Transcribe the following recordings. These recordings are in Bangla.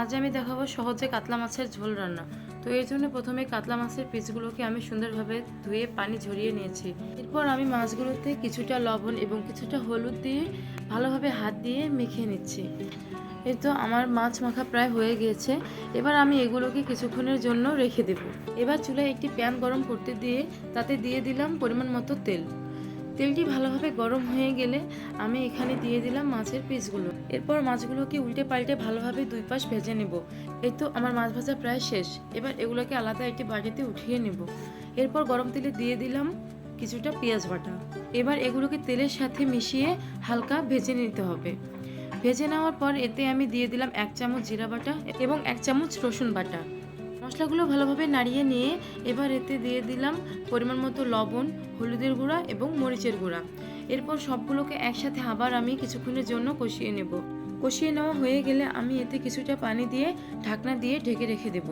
আজ আমি দেখাবো সহজে কাতলা মাছের ঝোল রান্না। তো এর জন্য প্রথমে কাতলা মাছের পিসগুলোকে আমি সুন্দরভাবে ধুয়ে পানি ঝরিয়ে নিয়েছি। এরপর আমি মাছগুলোতে কিছুটা লবণ এবং কিছুটা হলুদ দিয়ে ভালোভাবে হাত দিয়ে মেখে নিচ্ছি। এই তো আমার মাছ মাখা প্রায় হয়ে গিয়েছে। এবার আমি এগুলোকে কিছুক্ষণের জন্য রেখে দেব। এবার চুলায় একটি প্যান গরম করতে দিয়ে তাতে দিয়ে দিলাম পরিমাণ মতো তেল। তেলটি ভালোভাবে গরম হয়ে গেলে আমি এখানে দিয়ে দিলাম মাছের পিসগুলো। এরপর মাছগুলোকে উল্টে পাল্টে ভালোভাবে দুই পাশ ভেজে নেব। এই তো আমার মাছ ভাজা প্রায় শেষ। এবার এগুলোকে আলাদা একটি বাটিতে উঠিয়ে নেব। এরপর গরম তেলে দিয়ে দিলাম কিছুটা পেঁয়াজ বাটা। এবার এগুলোকে তেলের সাথে মিশিয়ে হালকা ভেজে নিতে হবে। ভেজে নেওয়ার পর এতে আমি দিয়ে দিলাম এক চামচ জিরা বাটা এবং এক চামচ রসুন বাটা। মশলাগুলো ভালোভাবে নাড়িয়ে নিয়ে এবার এতে দিয়ে দিলাম পরিমাণ মতো লবণ হলুদের গুঁড়া এবং মরিচের গুঁড়া। এরপর সবগুলোকে একসাথে আবার আমি কিছুক্ষণের জন্য কষিয়ে নেব। কষিয়ে নেওয়া হয়ে গেলে আমি এতে কিছুটা পানি দিয়ে ঢাকনা দিয়ে ঢেকে রেখে দেব।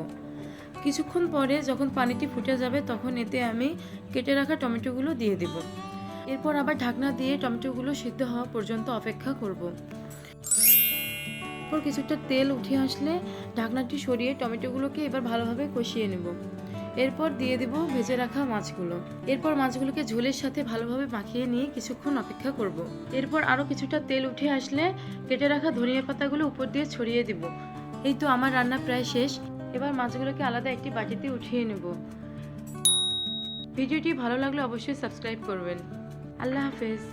কিছুক্ষণ পরে যখন পানিটি ফুটে যাবে তখন এতে আমি কেটে রাখা টমেটোগুলো দিয়ে দেব। এরপর আবার ঢাকনা দিয়ে টমেটোগুলো সিদ্ধ হওয়া পর্যন্ত অপেক্ষা করব। এরপর কিছুটা তেল উঠে আসলে ঢাকনাটি সরিয়ে টমেটোগুলোকে এবার ভালোভাবে কষিয়ে নেব। এরপর দিয়ে দেব ভেজে রাখা মাছগুলো। এরপর মাছগুলোকে ঝোলের সাথে ভালোভাবে মাখিয়ে নিয়ে কিছুক্ষণ অপেক্ষা করব। এরপর আরও কিছুটা তেল উঠে আসলে কেটে রাখা ধনিয়া পাতাগুলো উপর দিয়ে ছড়িয়ে দিব। এই তো আমার রান্না প্রায় শেষ। এবার মাছগুলোকে আলাদা একটি বাটিতে উঠিয়ে নেব। ভিডিওটি ভালো লাগলে অবশ্যই সাবস্ক্রাইব করবেন। আল্লাহ হাফেজ।